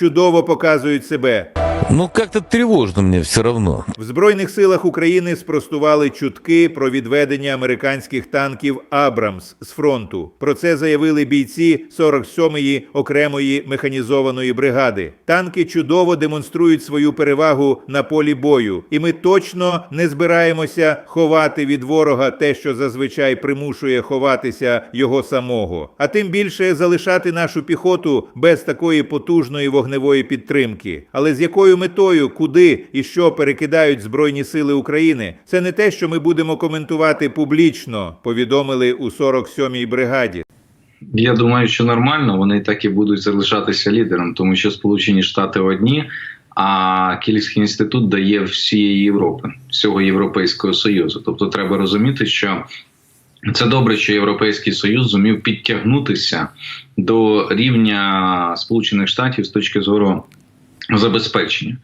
чудово показують себе. Ну, как-то тревожно мне все равно. В Збройних силах України спростували чутки про відведення американських танків Абрамс з фронту. Про це заявили бійці 47-ї окремої механізованої бригади. Танки чудово демонструють свою перевагу на полі бою, і ми точно не збираємося ховати від ворога те, що зазвичай примушує ховатися його самого, а тим більше залишати нашу піхоту без такої потужної вогневої підтримки. Але з якою метою, куди і що перекидають Збройні сили України, це не те, що ми будемо коментувати публічно, повідомили у 47-й бригаді. Я думаю, що нормально вони так і будуть залишатися лідером, тому що Сполучені Штати одні, а Київський інститут дає всієї Європи, всього Європейського Союзу. Тобто треба розуміти, що це добре, що Європейський Союз зумів підтягнутися до рівня Сполучених Штатів з точки зору забезпечення.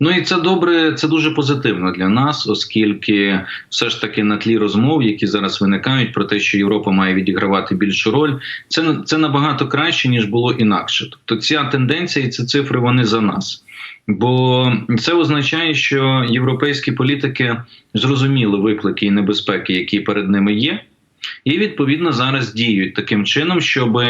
Ну і це добре, це дуже позитивно для нас, оскільки все ж таки на тлі розмов, які зараз виникають про те, що Європа має відігравати більшу роль, це це набагато краще ніж було інакше. Тобто ця тенденція і ці цифри вони за нас. Бо це означає, що європейські політики зрозуміли виклики і небезпеки, які перед ними є. І відповідно зараз діють таким чином, щоб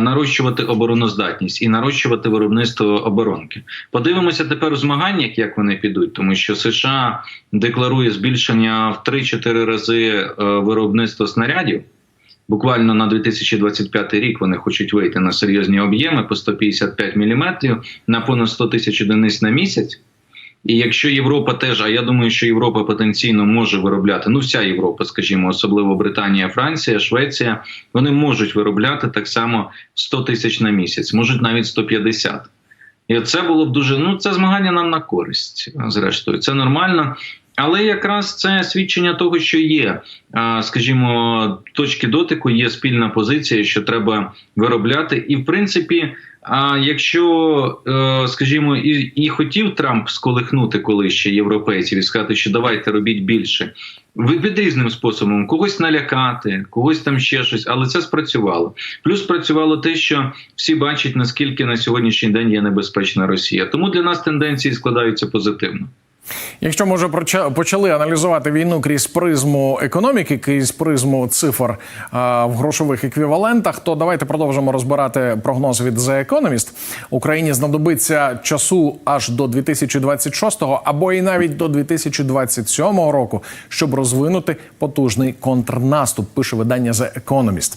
нарощувати обороноздатність і нарощувати виробництво оборонки. Подивимося тепер у змаганнях, як вони підуть, тому що США декларує збільшення в 3-4 рази е, виробництва снарядів. Буквально на 2025 рік вони хочуть вийти на серйозні об'єми по 155 мм, на понад 100 тисяч одиниць на місяць. І якщо Європа теж, а я думаю, що Європа потенційно може виробляти, ну вся Європа, скажімо, особливо Британія, Франція, Швеція, вони можуть виробляти так само 100 тисяч на місяць, можуть навіть 150. І це було б дуже. Ну, це змагання нам на користь, зрештою, це нормально. Але якраз це свідчення того, що є, скажімо, точки дотику, є спільна позиція, що треба виробляти, і в принципі. Якщо, е, скажімо, і і хотів Трамп сколихнути коли ще європейців і сказати, що давайте робіть більше, від різним способом когось налякати, когось там ще щось, але це спрацювало. Плюс спрацювало те, що всі бачать наскільки на сьогоднішній день є небезпечна Росія. Тому для нас тенденції складаються позитивно. Якщо може почали аналізувати війну крізь призму економіки, крізь призму цифр а, в грошових еквівалентах, то давайте продовжимо розбирати прогноз від The Economist. Україні знадобиться часу аж до 2026-го або і навіть до 2027 року, щоб розвинути потужний контрнаступ. Пише видання The Economist.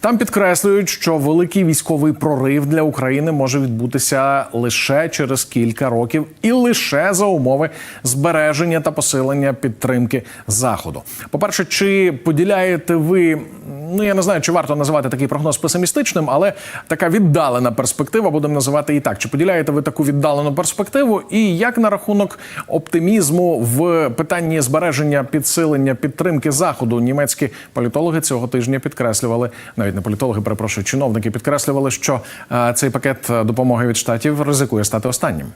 Там підкреслюють, що великий військовий прорив для України може відбутися лише через кілька років і лише за умови збереження та посилення підтримки заходу. По перше, чи поділяєте ви? Ну я не знаю, чи варто називати такий прогноз песимістичним, але така віддалена перспектива, будемо називати і так. Чи поділяєте ви таку віддалену перспективу? І як на рахунок оптимізму в питанні збереження підсилення підтримки заходу німецькі політологи цього тижня підкреслювали, навіть не політологи, перепрошую, чиновники підкреслювали, що е, цей пакет допомоги від штатів ризикує стати останнім.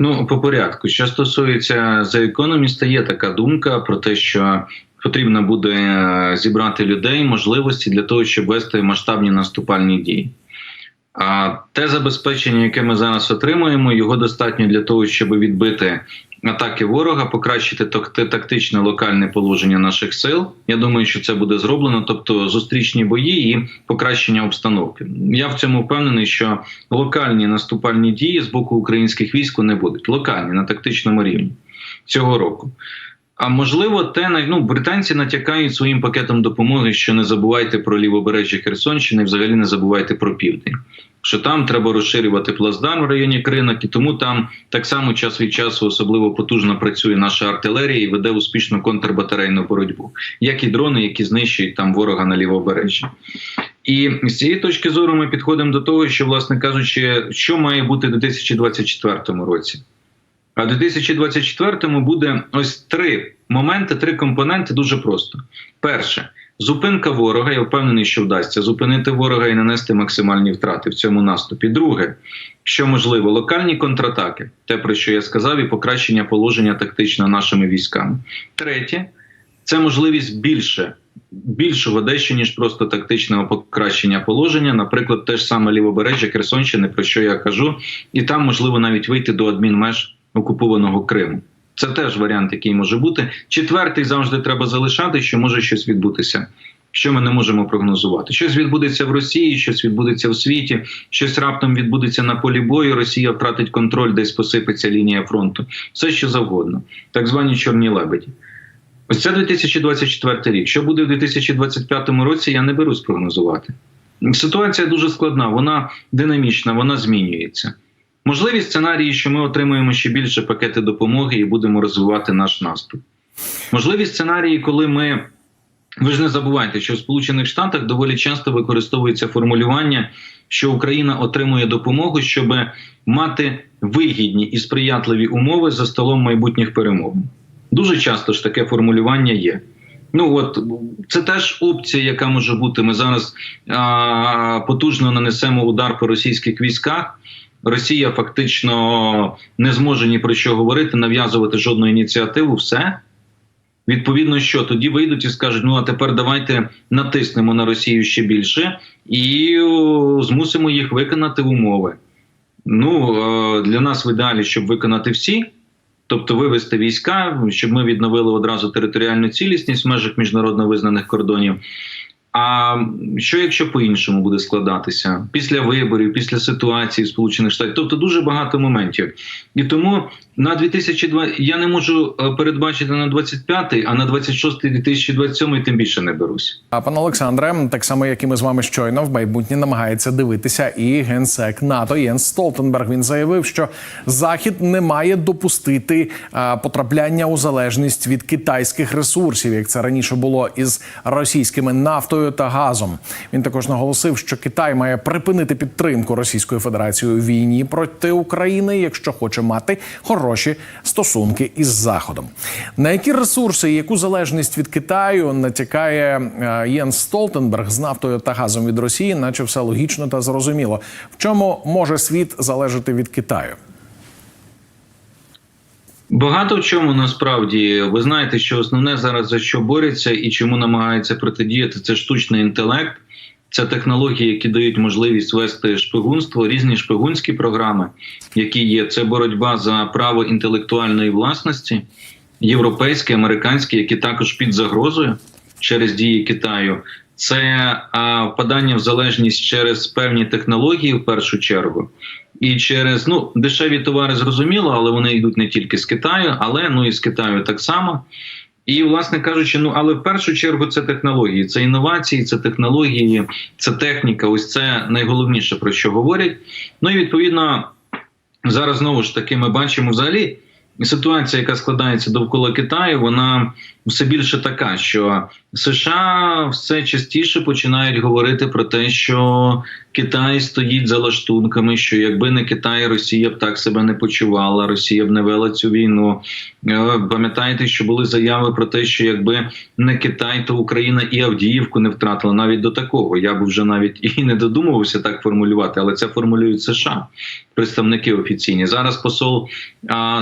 Ну, по порядку, що стосується за економіста, є така думка про те, що потрібно буде е, зібрати людей можливості для того, щоб вести масштабні наступальні дії. А те забезпечення, яке ми зараз отримуємо, його достатньо для того, щоб відбити атаки ворога, покращити тактичне локальне положення наших сил. Я думаю, що це буде зроблено, тобто зустрічні бої і покращення обстановки. Я в цьому впевнений, що локальні наступальні дії з боку українських військ не будуть локальні на тактичному рівні цього року. А можливо, те ну, британці натякають своїм пакетом допомоги, що не забувайте про лівобережжя Херсонщини, взагалі не забувайте про південь. Що там треба розширювати плацдарм в районі кринок, і тому там так само час від часу особливо потужно працює наша артилерія і веде успішну контрбатарейну боротьбу, як і дрони, які знищують там ворога на лівобережжі. І з цієї точки зору ми підходимо до того, що, власне кажучи, що має бути у 2024 році. А в 2024-му буде ось три моменти, три компоненти дуже просто. Перше, зупинка ворога. Я впевнений, що вдасться зупинити ворога і нанести максимальні втрати в цьому наступі. Друге, що можливо, локальні контратаки, те про що я сказав, і покращення положення тактично нашими військами. Третє це можливість більше більшого дещо ніж просто тактичного покращення положення, наприклад, те ж саме лівобережжя Херсонщини, про що я кажу, і там можливо навіть вийти до адмінмеж окупованого Криму. Це теж варіант, який може бути. Четвертий завжди треба залишати, що може щось відбутися. Що ми не можемо прогнозувати? Щось відбудеться в Росії, щось відбудеться в світі, щось раптом відбудеться на полі бою. Росія втратить контроль, десь посипеться лінія фронту. Все що завгодно, так звані чорні лебеді. Ось це 2024 рік. Що буде в 2025 році, я не берусь прогнозувати. Ситуація дуже складна, вона динамічна, вона змінюється. Можливі сценарії, що ми отримуємо ще більше пакети допомоги і будемо розвивати наш наступ. Можливі сценарії, коли ми. Ви ж не забувайте, що в Сполучених Штатах доволі часто використовується формулювання, що Україна отримує допомогу, щоб мати вигідні і сприятливі умови за столом майбутніх перемовин. Дуже часто ж таке формулювання є. Ну от це теж опція, яка може бути. Ми зараз а, потужно нанесемо удар по російських військах. Росія фактично не зможе ні про що говорити, нав'язувати жодну ініціативу. Все відповідно, що тоді вийдуть і скажуть: ну а тепер давайте натиснемо на Росію ще більше і змусимо їх виконати умови. Ну е, для нас в ідеалі, щоб виконати всі. Тобто вивести війська, щоб ми відновили одразу територіальну цілісність в межах міжнародно визнаних кордонів. А що якщо по-іншому буде складатися після виборів, після ситуації в Сполучених штатів, Тобто дуже багато моментів. І тому на 2020 я не можу е, передбачити на 25-й, а на 26-й 2027 тим більше не берусь. А пан Олександре, так само як і ми з вами щойно в майбутнє намагається дивитися і генсек НАТО Єнс Столтенберг. Він заявив, що Захід не має допустити а, потрапляння у залежність від китайських ресурсів, як це раніше було із російськими нафтою та газом. Він також наголосив, що Китай має припинити підтримку Російської Федерації у війні проти України, якщо хоче мати хороші стосунки із Заходом. На які ресурси і яку залежність від Китаю натякає е, Єнс Столтенберг з нафтою та газом від Росії, наче все логічно та зрозуміло. В чому може світ залежати від Китаю? Багато в чому насправді ви знаєте, що основне зараз за що борються і чому намагаються протидіяти, це штучний інтелект, це технології, які дають можливість вести шпигунство, різні шпигунські програми, які є. Це боротьба за право інтелектуальної власності, європейські, американські, які також під загрозою через дії Китаю. Це а, впадання в залежність через певні технології в першу чергу, і через ну дешеві товари зрозуміло, але вони йдуть не тільки з Китаю, але ну і з Китаю так само. І, власне кажучи, ну але в першу чергу це технології, це інновації, це технології, це техніка. Ось це найголовніше про що говорять. Ну і відповідно зараз знову ж таки ми бачимо взагалі. Ситуація, яка складається довкола Китаю, вона все більше така, що США все частіше починають говорити про те, що Китай стоїть за лаштунками, що якби не Китай, Росія б так себе не почувала, Росія б не вела цю війну. Е, Пам'ятаєте, що були заяви про те, що якби не Китай, то Україна і Авдіївку не втратила навіть до такого. Я б вже навіть і не додумувався так формулювати, але це формулюють США, представники офіційні. Зараз посол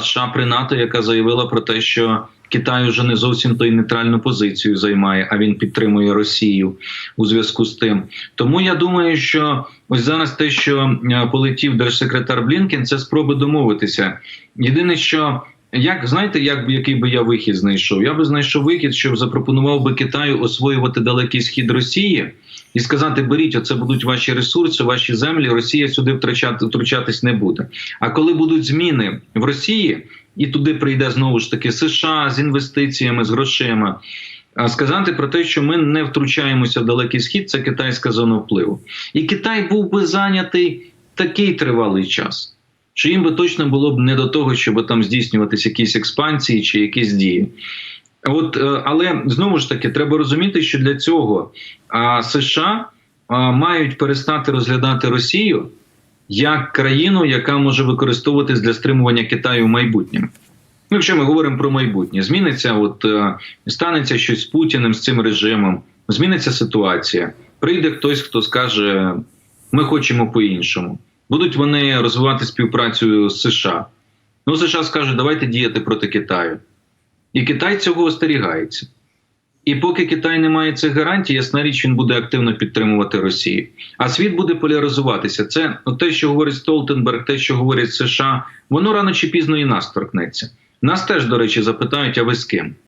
США при НАТО, яка заявила про те, що Китай вже не зовсім той нейтральну позицію займає, а він підтримує Росію у зв'язку з тим. Тому я думаю, що ось зараз те, що е, полетів держсекретар Блінкен, це спроби домовитися. Єдине, що як знаєте, як який би я вихід знайшов? Я би знайшов вихід, щоб запропонував би Китаю освоювати далекий схід Росії. І сказати, беріть, оце будуть ваші ресурси, ваші землі. Росія сюди втрачати втручатись не буде. А коли будуть зміни в Росії, і туди прийде знову ж таки США з інвестиціями, з грошима. А сказати про те, що ми не втручаємося в далекий схід, це китайська зона впливу. І Китай був би зайнятий такий тривалий час, що їм би точно було б не до того, щоб там здійснюватися якісь експансії чи якісь дії. От, е, але знову ж таки, треба розуміти, що для цього США мають перестати розглядати Росію як країну, яка може використовуватись для стримування Китаю в майбутньому. Ну, якщо ми говоримо про майбутнє, зміниться, от е, станеться щось з Путіним, з цим режимом, зміниться ситуація. Прийде хтось, хто скаже: ми хочемо по-іншому. Будуть вони розвивати співпрацю з США. Ну, США скаже, давайте діяти проти Китаю. І Китай цього остерігається. І поки Китай не має цих гарантій, ясна річ, він буде активно підтримувати Росію. А світ буде поляризуватися. Це ну, те, що говорить Столтенберг, те, що говорить США, воно рано чи пізно і нас торкнеться. Нас теж, до речі, запитають, а ви з ким?